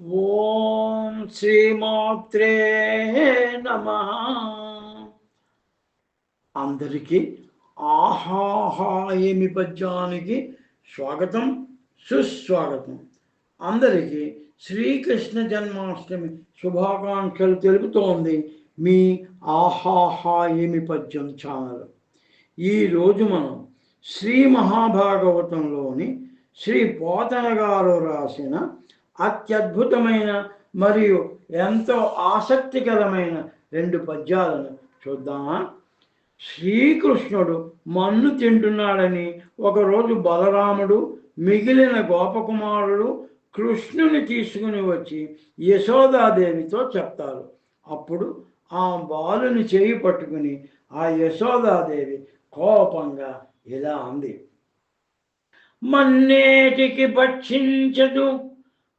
ఓం శ్రీమాత్రే నమ. అందరికీ ఆహాహాయమి పద్యానికి స్వాగతం సుస్వాగతం. అందరికీ శ్రీకృష్ణ జన్మాష్టమి శుభాకాంక్షలు తెలుపుతోంది మీ ఆహాహాయమి పద్యం ఛానల్. ఈరోజు మనం శ్రీ మహాభాగవతంలోని శ్రీ పోతన గారు రాసిన అత్యద్భుతమైన మరియు ఎంతో ఆసక్తికరమైన రెండు పద్యాలను చూద్దామా శ్రీకృష్ణుడు మన్ను తింటున్నాడని ఒకరోజు బలరాముడు మిగిలిన గోపకుమారుడు కృష్ణుని తీసుకుని వచ్చి యశోదాదేవితో చెప్తారు. అప్పుడు ఆ బాలుని చేయి పట్టుకుని ఆ యశోదాదేవి కోపంగా ఇలా అంది. మన్నేటికి భక్షించదు.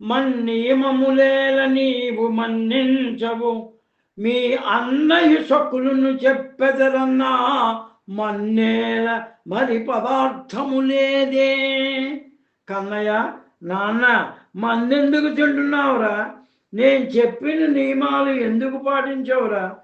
మన్నియమములేల నీవు మన్నించవు. మీ అన్నయ్య సొక్కులను చెప్పెదరన్నా మన్నేల మరి పదార్థము లేదే. కన్నయ్య నాన్న మన్నెందుకు తింటున్నావురా? నేను చెప్పిన నియమాలు ఎందుకు పాటించవురా?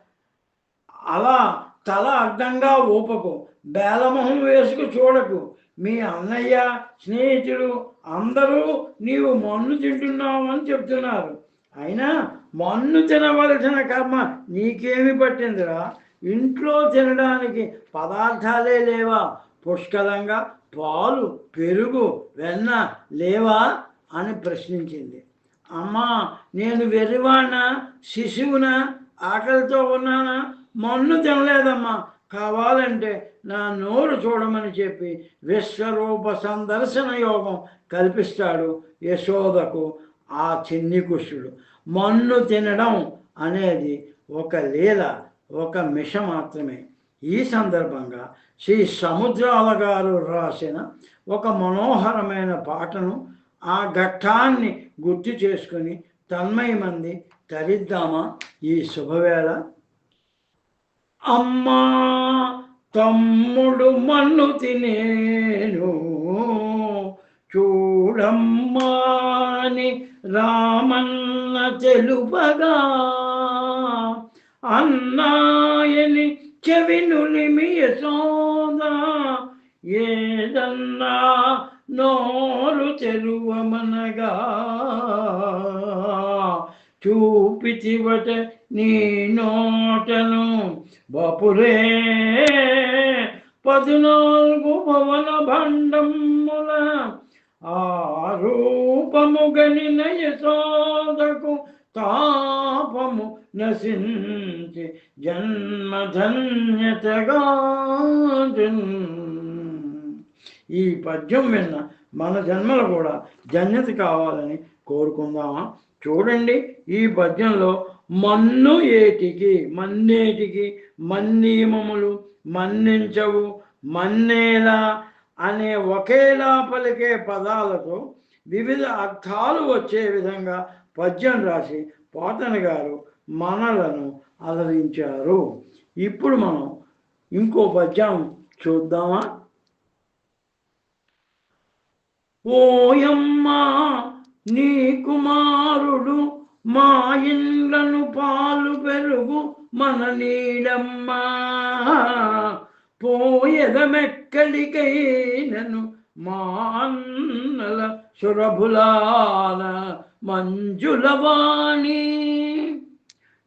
అలా తల అడ్డంగా ఊపకు. బేలమొహం వేసుకు చూడకు. మీ అన్నయ్య స్నేహితుడు అందరూ నీవు మన్ను తింటున్నావు అని చెప్తున్నారు. అయినా మన్ను తినవలసిన కర్మ నీకేమి పట్టిందిరా? ఇంట్లో తినడానికి పదార్థాలే లేవా? పుష్కలంగా పాలు పెరుగు వెన్న లేవా అని ప్రశ్నించింది. అమ్మా నేను వెర్రివాణ్ణా శిశువునా ఆకలితో ఉన్నానా? మన్ను తినలేదమ్మా. కావాలంటే నా నోరు చూడమని చెప్పి విశ్వరూప సందర్శన యోగం కల్పిస్తాడు యశోదకు ఆ చిన్ని కుష్యుడు మన్ను తినడం అనేది ఒక లీల ఒక మిష మాత్రమే. ఈ సందర్భంగా శ్రీ సముద్రాల గారు రాసిన ఒక మనోహరమైన పాటను ఆ ఘట్టాన్ని గుర్తు చేసుకుని తన్మయమంది తరిద్దామా? ఈ శుభవేళ అమ్మా తమ్ముడు మన్ను తినేను. చూడమ్మాని రామన్న తెలుపగా అన్నాయని చెవినులిమి యశోదా ఏదన్నా నోరు తెరువమనగా చూపితివట నీ నోటను. బాపురే పద్నాలుగు భవన భండముల ఆ రూపము గనిన యశోదకు తాపము నశించి జన్మధన్యతగా ఈ పద్యం విన్న మన జన్మలు కూడా జన్యత కావాలని కోరుకుందామా? చూడండి ఈ పద్యంలో మన్ను ఏటికి మన్నేటికి మన్నీమములు మన్నించవు మన్నేలా అనే ఒకేలా పలికే పదాలతో వివిధ అర్థాలు వచ్చే విధంగా పద్యం రాసి పోతన గారు మనలను అలరించారు. ఇప్పుడు మనం ఇంకో పద్యం చూద్దామా? ఓయమ్మా నీ కుమారుడు మా ఇండ్లను పాలు పెరుగు మన నీడమ్మా. పోయదమెక్కడికైనను మా అన్నల సురభులాల మంజులవాణి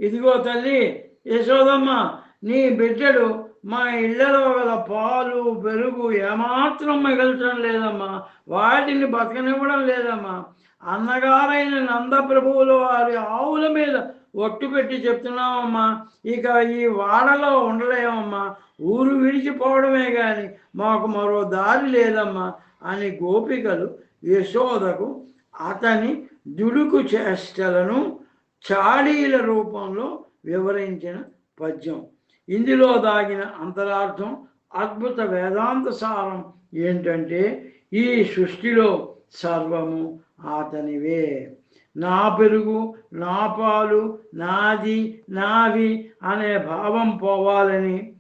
ఇదిగో తల్లి యశోదమ్మ నీ బిడ్డడు మా ఇళ్ళలో గల పాలు పెరుగు ఏమాత్రం మిగల్చడం లేదమ్మా. వాటిని బతకనివ్వడం లేదమ్మా. అన్నగారైన నందప్రభువులు వారి ఆవుల మీద ఒట్టు పెట్టి చెప్తున్నామమ్మా ఇక ఈ వాడలో ఉండలేమమ్మా ఊరు విడిచిపోవడమే కానీ మాకు మరో దారి లేదమ్మా అని గోపికలు యశోదకు అతని దుడుకు చేష్టలను చాడీల రూపంలో వివరించిన పద్యం. ఇందులో దాగిన అంతరార్థం అద్భుత వేదాంత సారం ఏంటంటే ఈ సృష్టిలో సర్వము అతనివే నా పెరుగు నా పాలు నాది నావి అనే భావం పోవాలని.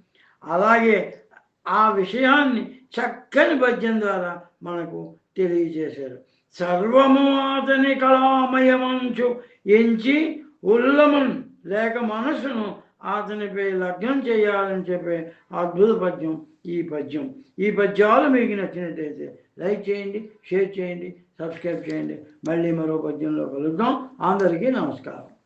అలాగే ఆ విషయాన్ని చక్కని పద్యం ద్వారా మనకు తెలియజేశారు. సర్వము అతని కళామయమంచు ఎంచి ఉల్లమన్ లేక మనసును అతనిపై లగ్నం చేయాలని చెప్పే అద్భుత పద్యం ఈ పద్యం. ఈ పద్యాలు మీకు నచ్చినట్టయితే లైక్ చేయండి షేర్ చేయండి సబ్స్క్రైబ్ చేయండి. మళ్ళీ మరో పద్యంలో కలుద్దాం. అందరికీ నమస్కారం.